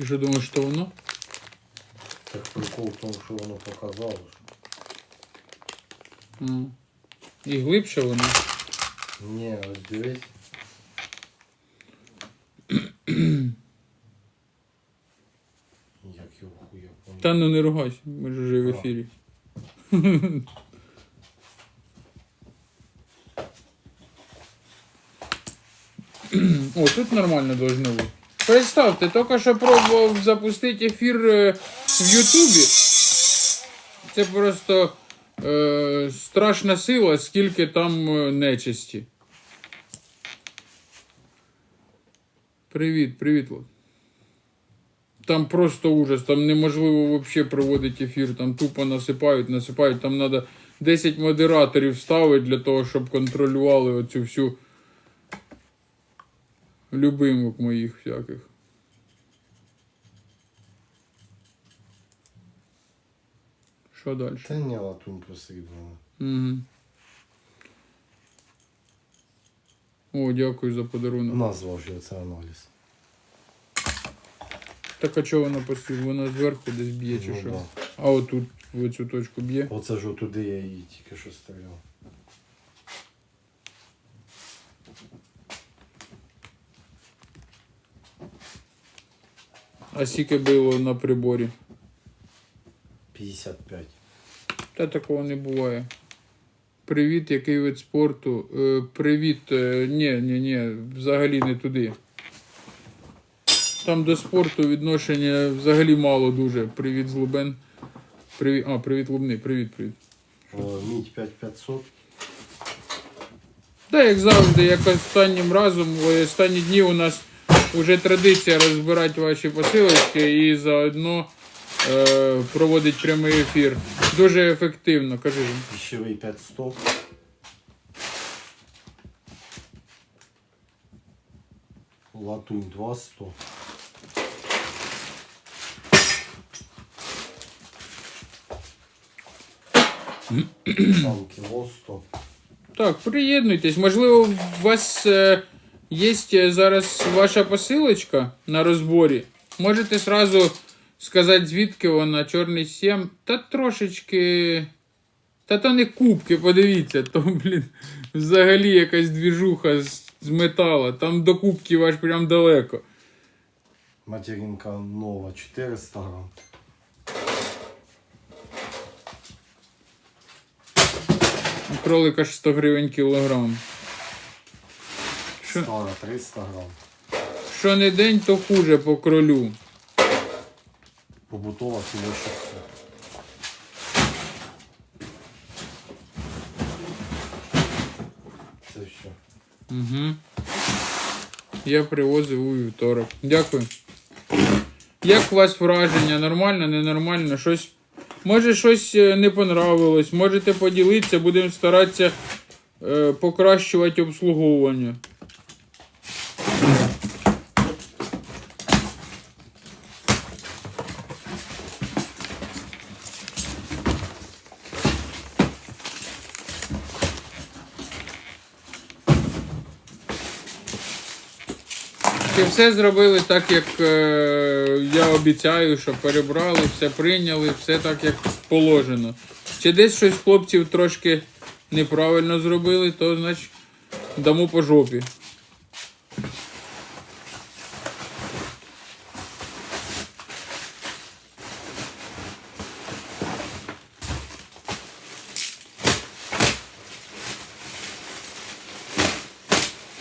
Ти що думаєш, що воно? Так прикол в тому, що воно показало. що- Ну. І глибше воно. Ні, ось дивись. Як його хуя понял. Та ну не ругайся, ми ж вже в ефірі. О, тут нормально должно бути. Представте, тільки що пробував запустити ефір е, в Ютубі. Це просто е, страшна сила, скільки там е, нечисті. Привіт, привіт. Там просто ужас, там неможливо взагалі проводити ефір, там тупо насипають, насипають, там треба 10 модераторів ставити для того, щоб контролювали оцю всю любимок моїх всяких. Що далі? Та ні, латунь посріблена. Угу. О, дякую за подарунок. Назвав же це аналіз. Так а чого вона постійно? Вона зверху десь б'є чи Ну що? да. А отут в цю точку б'є. Оце ж туди я її тільки що стріляв. А скільки було на приборі? 55. Та такого не буває. Привіт, який вид спорту? Е, привіт. Е, ні, ні, ні, взагалі не туди. Там до спорту відношення взагалі мало дуже. Привіт, Злубен. Привіт. А, привіт, Лубний, привіт, привіт. О, Мідь 5500. Та як завжди, як останнім разом, останні дні у нас вже традиція розбирати ваші посилочки і заодно е, проводить прямий ефір. Дуже ефективно, кажи. Жень. Піщевий 500. Латунь 200. Сам кіло 100. Так, приєднуйтесь. Можливо, у вас е, є зараз ваша посилочка на розборі. Можете сразу сказати, звідки вона, чорний 7. Та трошечки. Та то не кубки, подивіться, то, блін, взагалі якась двіжуха з, з метала. Там до кубків аж прям далеко. Материнка нова 400 грам. У кролика ж 100 гривень кілограм. Що? Стара 300 грам. Що не день, то хуже по кролю. Побутова кіло 600. Це все. Угу. Я привозив у вівторок. Дякую. Як у вас враження? Нормально, ненормально? Щось. Може щось е, не понравилось, можете поділитися, будемо старатися е, покращувати обслуговування. Все зробили так, як е, я обіцяю, що перебрали, все прийняли, все так, як положено. Чи десь щось хлопців трошки неправильно зробили, то значить дамо по жопі.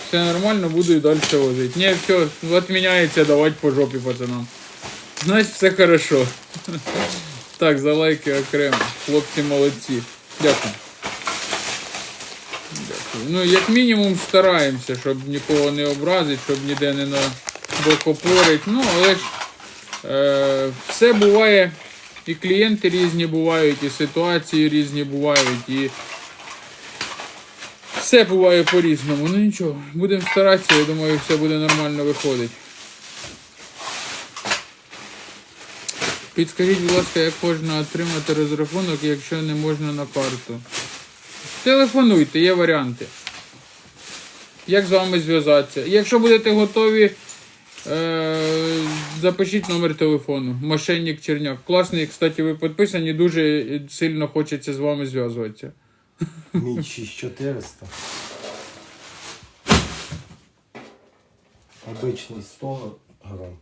Все нормально, буду і далі возити. Не, все, відміняється давати по жопі пацанам. Значить, все хорошо. Так, за лайки окремо. Хлопці молодці. Дякую. Дякую. Ну, як мінімум стараємося, щоб нікого не образити, щоб ніде не набокопорить. Ну, але ж е, все буває, і клієнти різні бувають, і ситуації різні бувають, і все буває по-різному. Ну нічого, будемо старатися, я думаю, все буде нормально виходити. Підскажіть, будь ласка, як можна отримати розрахунок, якщо не можна на карту? Телефонуйте, є варіанти. Як з вами зв'язатися? Якщо будете готові е, запишіть номер телефону. Мошенник Черняк. Класний, кстати, ви підписані, дуже сильно хочеться з вами зв'язуватися. Мідь 6400. Обичний 100 грам.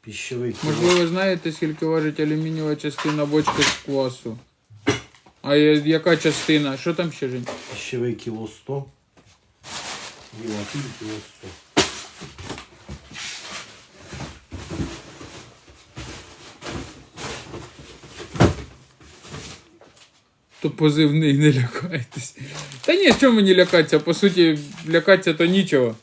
Піщовий кіло. Можливо, знаєте, скільки важить алюмінієва частина бочки з квасу? А яка частина? Що там ще Жень? Піщовий кіло 100. Біла кіло 100. То позивний не лякайтесь. Та ні, що мені лякатися? По суті, лякатися то нічого.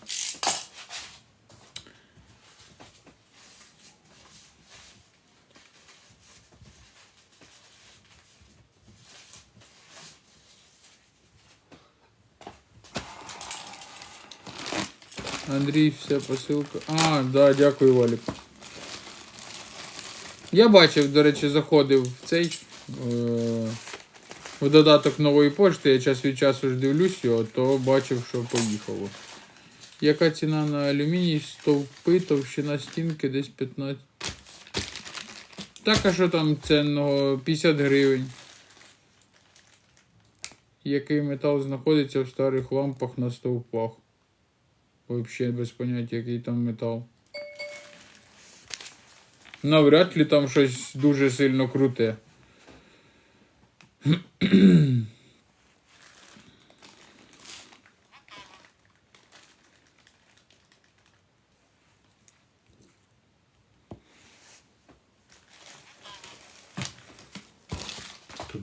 Андрій, вся посилка. А, да, дякую, Валік. Я бачив, до речі, заходив в цей. Е- в додаток нової пошти, я час від часу ж дивлюсь його, то бачив, що поїхало. Яка ціна на алюміній, стовпи, товщина стінки десь 15. Так, а що там цінного? 50 гривень. Який метал знаходиться в старих лампах на стовпах? Взагалі без поняття, який там метал. Навряд ли там щось дуже сильно круте. Тут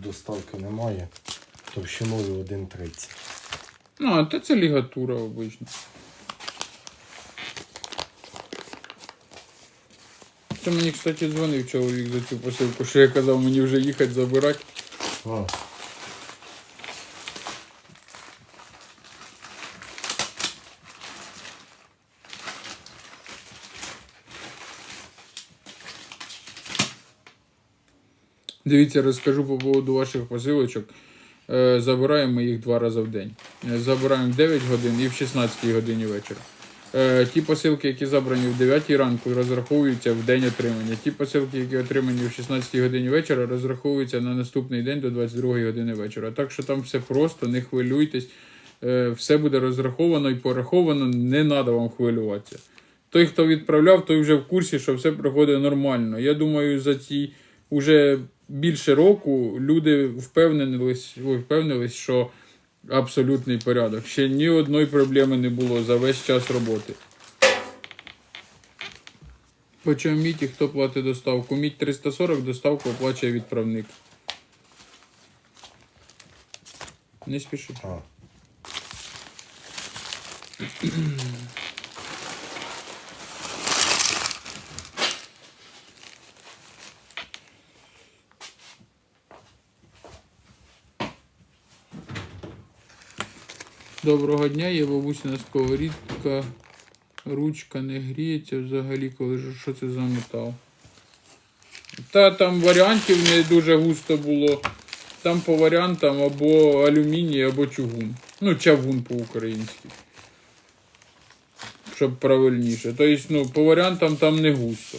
доставки немає. Товщиною 1,30. Ну, а це лігатура обично. Це мені, кстати, дзвонив чоловік за цю посилку, що я казав мені вже їхати забирати. А, Дивіться, розкажу по поводу ваших посилочок. Е, Забираємо їх два рази в день. Е, Забираємо в 9 годин і в 16 годині вечора. Е, Ті посилки, які забрані в 9 ранку, розраховуються в день отримання. Ті посилки, які отримані в 16 годині вечора, розраховуються на наступний день до 22 години вечора. Так що там все просто, не хвилюйтесь. Е, Все буде розраховано і пораховано, не треба вам хвилюватися. Той, хто відправляв, той вже в курсі, що все проходить нормально. Я думаю, за ці уже більше року люди впевнились, впевнились, що абсолютний порядок. Ще ні одної проблеми не було за весь час роботи. Почав міті, хто платить доставку? Мідь 340, доставку оплачує відправник. Не спіши. а. Доброго дня, є бабусина сковорідка. Ручка не гріється взагалі, коли ж- що це за метал. Та там варіантів не дуже густо було. Там по варіантам або алюміній, або чугун. Ну, чавун по-українськи. Щоб правильніше. Тобто, ну, по варіантам там не густо.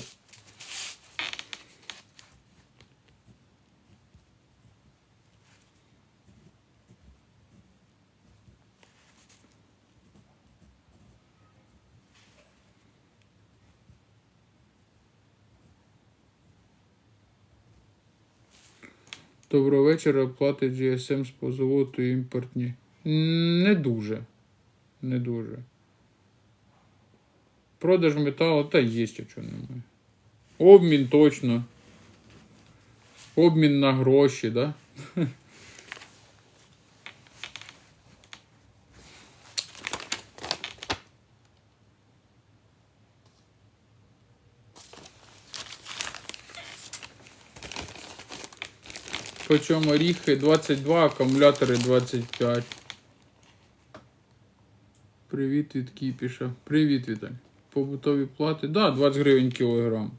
Доброго вечора. Платить GSM з позолоту імпортні. Не дуже. Не дуже. Продаж металу, та є, що немає. Обмін точно. Обмін на гроші, да? Почому оріхи 22, акумулятори 25. Привіт від Кіпіша. Привіт, Віталь. Побутові плати. Да, 20 гривень кілограм.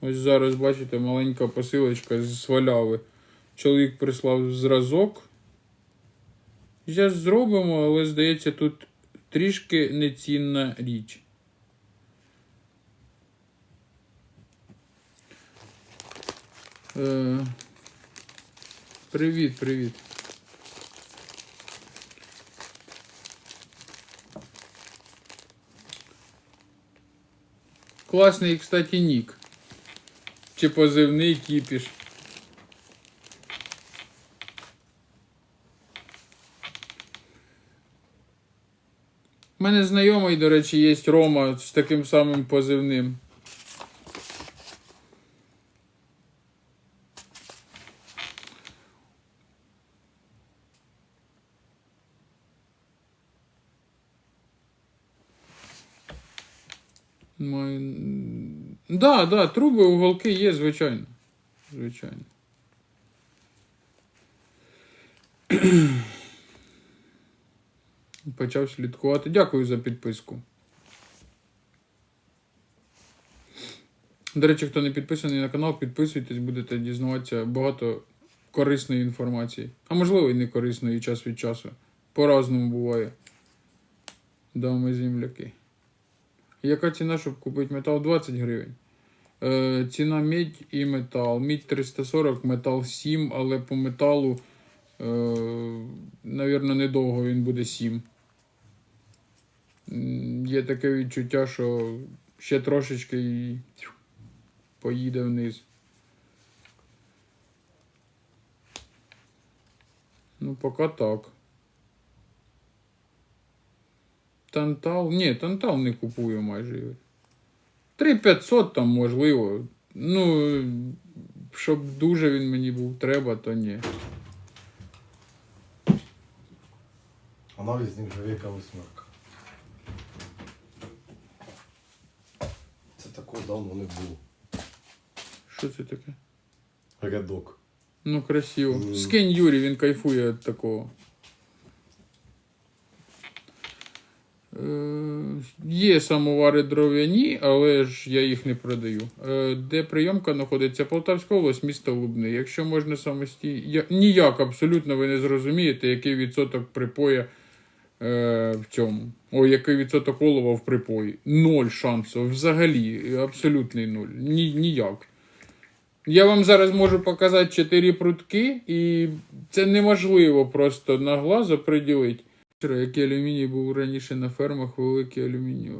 Ось зараз бачите маленька посилочка з сваляви. Чоловік прислав зразок. Зараз зробимо, але здається, тут трішки нецінна річ. Привіт, привіт. Класний, кстати, нік. Чи позивний кіпіш. У мене знайомий, до речі, є Рома з таким самим позивним. Да, да, труби, уголки є, звичайно. Звичайно. Почав слідкувати. Дякую за підписку. До речі, хто не підписаний на канал, підписуйтесь, будете дізнаватися багато корисної інформації. А можливо, і не корисної час від часу. По-разному буває. Дами земляки. Яка ціна, щоб купити метал? 20 гривень. Е, ціна медь і метал. Медь 340, метал 7, але по металу, е, навірно, недовго він буде 7. Є таке відчуття, що ще трошечки і поїде вниз. Ну, поки так. Тантал. Ні, тантал не купую майже. Його. 3500 там можливо. Ну, щоб дуже він мені був треба, то ні. Аналіз нержавейка восьмерка. Це такого давно не було. Що це таке? Рядок. Ну, красиво. Скинь Юрій, він кайфує від такого. Е, є самовари дров'яні, але ж я їх не продаю. Е, де прийомка знаходиться? Полтавська область, місто Лубни. Якщо можна самостійно. Ніяк абсолютно ви не зрозумієте, який відсоток припоя е, в цьому. О, який відсоток олова в припої. Ноль шансів. Взагалі, абсолютний нуль. Ні, ніяк. Я вам зараз можу показати 4 прутки, і це неможливо просто на глаз оприділити. Який алюміній був раніше на фермах, великий алюміній.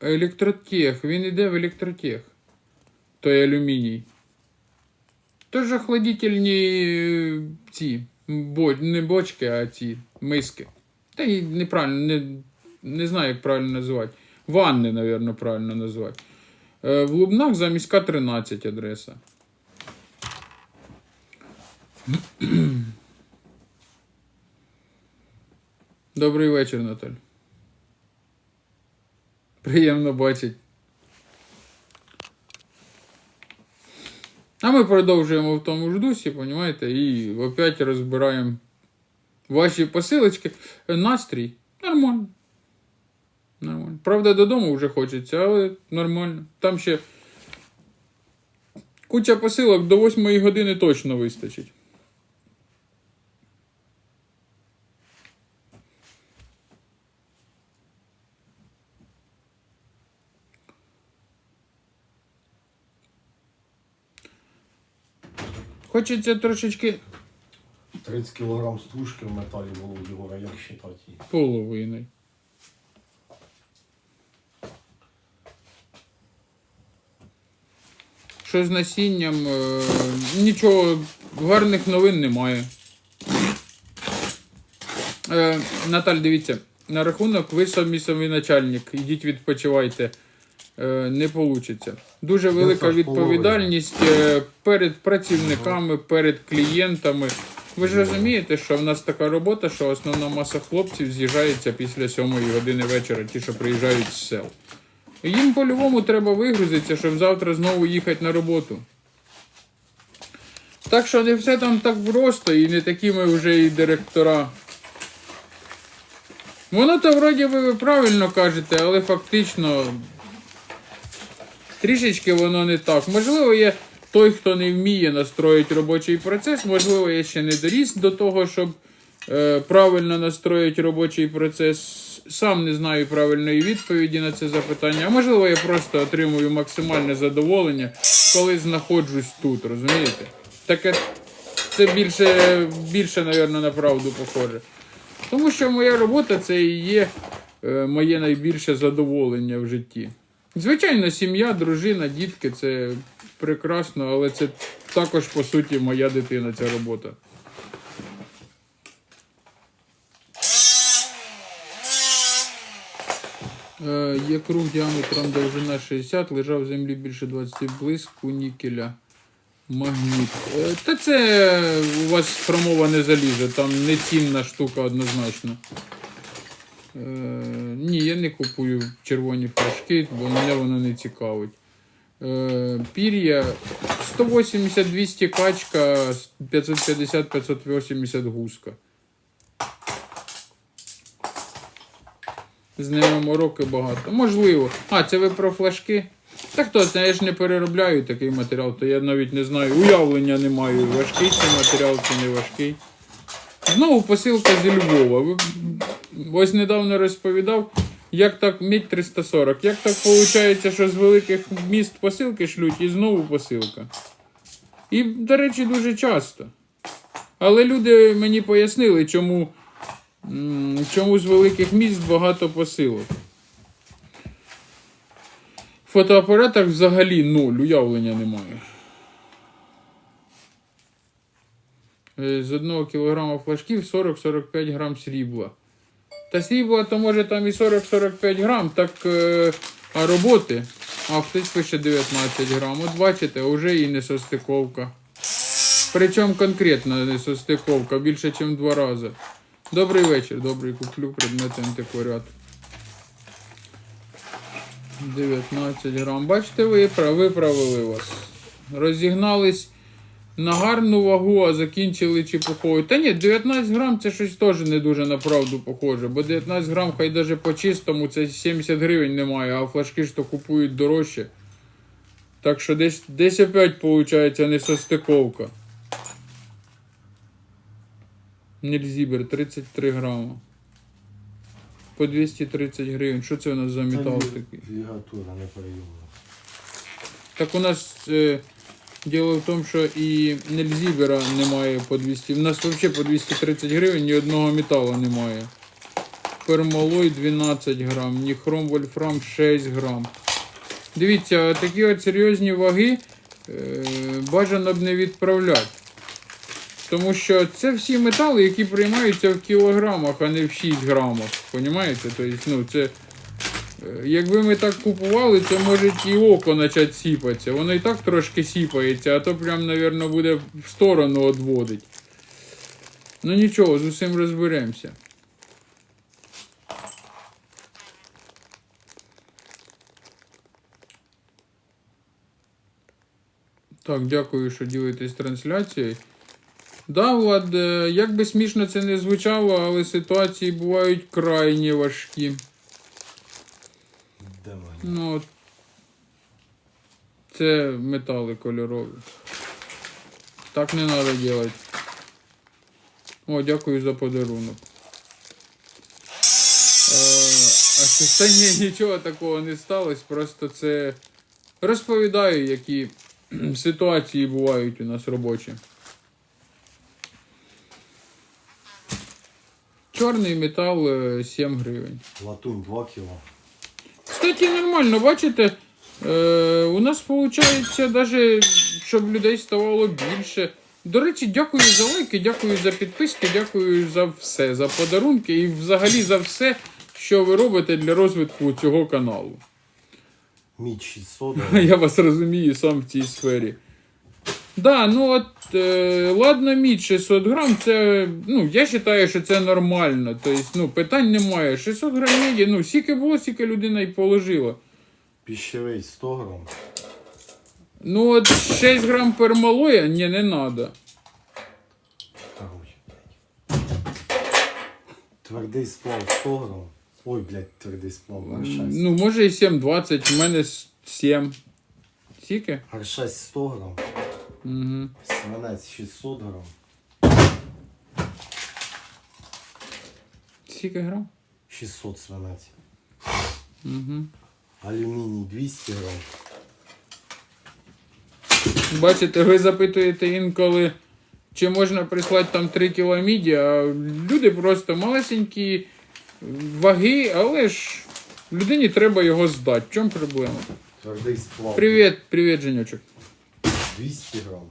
Електротех, він іде в електротех. Той алюміній. То ж охладительні е, ці, бо, не бочки, а ці миски. Та й неправильно, не, не знаю, як правильно називати. Ванни, напевно, правильно називати. Е, В Лубнах замість К13 адреса. Добрий вечір, Наталь. Приємно бачить. А ми продовжуємо в тому ж дусі, понімаєте, і опять розбираємо ваші посилочки. Настрій нормально. Нормально. Правда, додому вже хочеться, але нормально. Там ще куча посилок до 8 години точно вистачить. Хочеться трошечки 30 кг стружки в металі було Єгора, як считати її? половиною. Що з насінням? е, Нічого, гарних новин немає. Е, Наталь, дивіться, на рахунок ви самі самі начальник, ідіть відпочивайте. Е, Не вийде. Дуже велика відповідальність е, перед працівниками, перед клієнтами. Ви ж розумієте, що в нас така робота, що основна маса хлопців з'їжджається після сьомої години вечора, ті, що приїжджають з сел. Їм по-любому треба вигрузитися, щоб завтра знову їхати на роботу. Так що не все там так просто і не такі ми вже і директора. Воно то вроді ви правильно кажете, але фактично трішечки воно не так. Можливо, є той, хто не вміє настроїти робочий процес, можливо, я ще не доріс до того, щоб е, правильно настроїти робочий процес. Сам не знаю правильної відповіді на це запитання. А можливо, я просто отримую максимальне задоволення, коли знаходжусь тут, розумієте? Таке це більше, більше, напевно, на правду похоже. Тому що моя робота це і є е, моє найбільше задоволення в житті. Звичайно, сім'я, дружина, дітки це прекрасно, але це також, по суті, моя дитина, ця робота. Е, Є круг діаметром довжина 60, лежав в землі більше 20 блиску нікеля. Магніт. Е, Та це у вас хромоване залізо, там нецінна штука однозначно. Е, ні, я не купую червоні флажки, бо мене воно не цікавить. Е, пір'я 180-200 качка, 550-580 гуска. З ними мороки багато. Можливо. А, це ви про флажки? Та хто я ж не переробляю такий матеріал, то я навіть не знаю. Уявлення не маю, важкий цей матеріал чи не важкий. Знову посилка зі Львова. Ось недавно розповідав, як так мідь 340. Як так виходить, що з великих міст посилки шлють і знову посилка. І, до речі, дуже часто. Але люди мені пояснили, чому, чому з великих міст багато посилок. В фотоапаратах взагалі нуль, уявлення немає. Е, З 1 кг флажків 40-45 грам срібла. Та срібла, то може там і 40-45 грам, так е, а роботи. А хтось пише 19 грам. От бачите, вже і несостиковка. Причому конкретна несостиковка, більше, ніж в два рази. Добрий вечір, добрий куплю предмети антикваріату. 19 грам. Бачите, випра- виправили вас. Розігнались на гарну вагу, а закінчили чепухою. Та ні, 19 грам це щось теж не дуже на правду похоже, бо 19 грам хай даже по чистому це 70 гривень немає, а флажки ж то купують дорожче. Так що десь, десь опять виходить несостиковка. Нельзібер 33 грама. По 230 гривень. Що це у нас за метал такий? Лігатура не перейомна. Так у нас е, діло в тому, що і Нельзібера немає по 200. У нас взагалі по 230 гривень ні одного металу немає. Пермалой 12 грам, ніхром вольфрам 6 грам. Дивіться, такі от серйозні ваги е, бажано б не відправляти. Тому що це всі метали, які приймаються в кілограмах, а не в 6 грамах. Понімаєте? Тобто, ну, це, Якби ми так купували, то може і око почати сіпатися. Воно і так трошки сіпається, а то прям, мабуть, буде в сторону відводить. Ну нічого, з усім розберемося. Так, дякую, що ділитесь трансляцією. Да, Влад, е, як би смішно це не звучало, але ситуації бувають крайні важкі. Ну, от. це метали кольорові. Так не треба робити. О, дякую за подарунок. Е, а що ні, нічого такого не сталося, просто це розповідаю, які ситуації бувають у нас робочі. Чорний метал е, 7 гривень. Латунь 2 кіло. Кстати, нормально, бачите, е, у нас виходить, навіть, щоб людей ставало більше. До речі, дякую за лайки, дякую за підписки, дякую за все, за подарунки і взагалі за все, що ви робите для розвитку цього каналу. Мідь 600. Я вас розумію сам в цій сфері. Да, ну от, е, ладно, мідь 600 грам, це, ну, я вважаю, що це нормально. Тобто, ну, питань немає. 600 грам міді, ну, скільки було, скільки людина і положила. Піщевий 100 грам. Ну от 6 грам пермалоя, ні, не надо. Твердий сплав 100 грам. Ой, блядь, твердий сплав. Гаршась. Ну, може і 7,20, в мене 7. Скільки? Гаршась 100 грам. Угу. Свинець 600 грам. скільки грам? 600 свинець. Угу. Алюміній 200 грам. Бачите, ви запитуєте інколи, чи можна прислати там 3 кіло міді, а люди просто малесенькі ваги, але ж людині треба його здати. В чому проблема? Твердий сплав. Привіт, привіт, Женючок. 200 грам.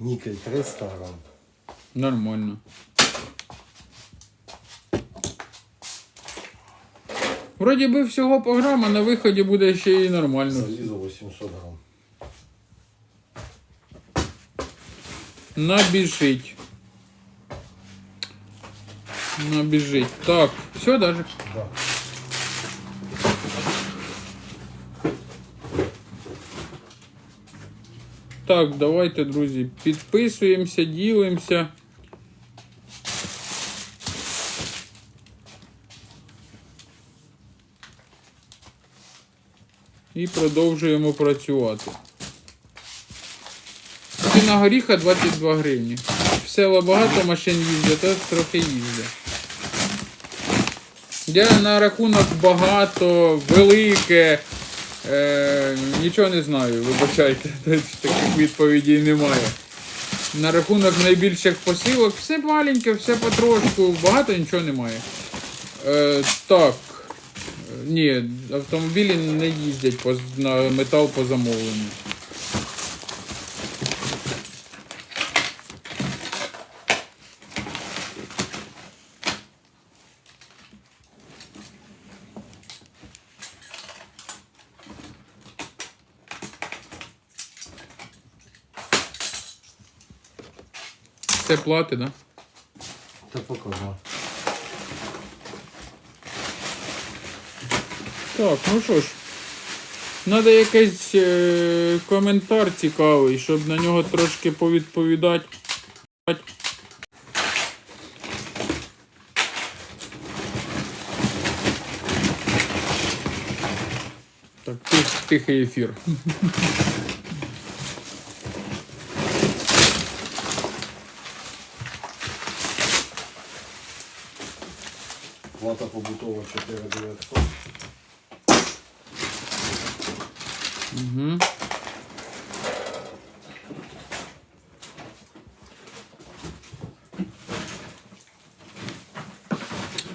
Нікель 300 грам. Нормально. Вроді би всього по грам, а на виході буде ще і нормально. Залізо 800 грам. Набіжить. Набіжить. Так, все даже. Да. Так, давайте, друзі, підписуємося, ділимося. І продовжуємо працювати. Ціна горіха 22 гривні. В села багато машин їздять, а трохи їздять. Я на рахунок багато, велике. Е, нічого не знаю, вибачайте, таких відповідей немає. На рахунок найбільших посилок, все маленьке, все потрошку, багато нічого немає. Е, так. Е, Ні, автомобілі не їздять по, на метал по замовленню. Це плати? Да? Та поки, да. Так, ну що ж. Надо якийсь е, коментар цікавий, щоб на нього трошки повідповідати. Так, тих, тихий ефір. Плата побутова 4900. Угу.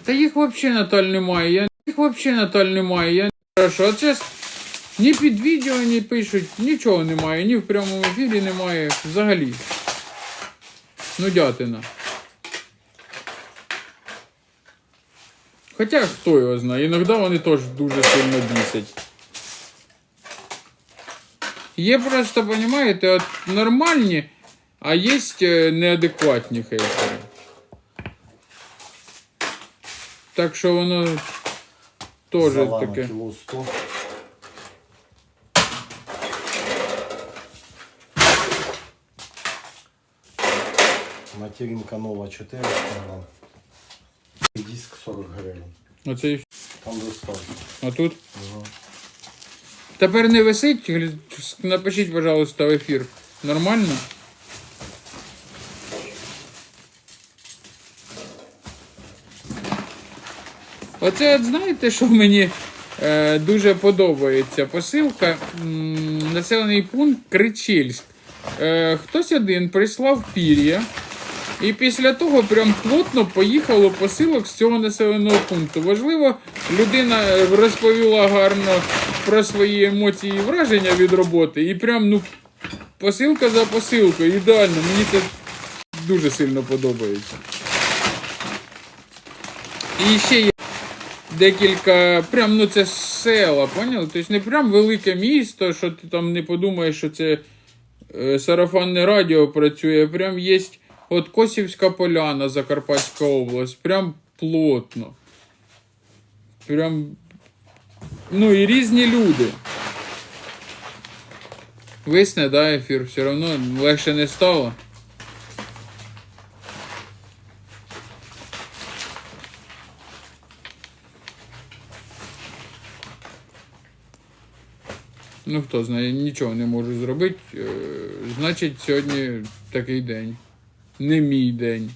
Та їх взагалі Наталь немає. Я... Їх взагалі Наталь немає. Я хорошо. А це ні під відео не пишуть, нічого немає, ні в прямому ефірі немає взагалі. Ну дятина. Хоча хто його знає, іноді вони теж дуже сильно бісять. Є просто, понимаєте, от нормальні, а є е, неадекватні хейтери. Так що воно теж Салами таке. кіло 100. Материнка нова 400 грам. Диск 40 гривень. Оце і Там доставка. А тут? Ага. Тепер не висить. Гля- Напишіть, пожалуйста, в ефір. Нормально? Оце от знаєте, що мені е, дуже подобається посилка. М, населений пункт Кричильськ. Е, хтось один прислав пір'я. І після того прям плотно поїхало посилок з цього населеного пункту. Важливо, людина е, розповіла гарно про свої емоції і враження від роботи. І прям, ну, посилка за посилкою. Ідеально. Мені це дуже сильно подобається. І ще є декілька, прям, ну це села, поняли? Тобто не прям велике місто, що ти там не подумаєш, що це е, сарафанне радіо працює. Прям є от Косівська поляна, Закарпатська область. Прям плотно. Прям. Ну і різні люди. Висне, да, ефір, все одно легше не стало. Ну хто знає, нічого не можу зробити. Е, значить, сьогодні такий день. Не мій день.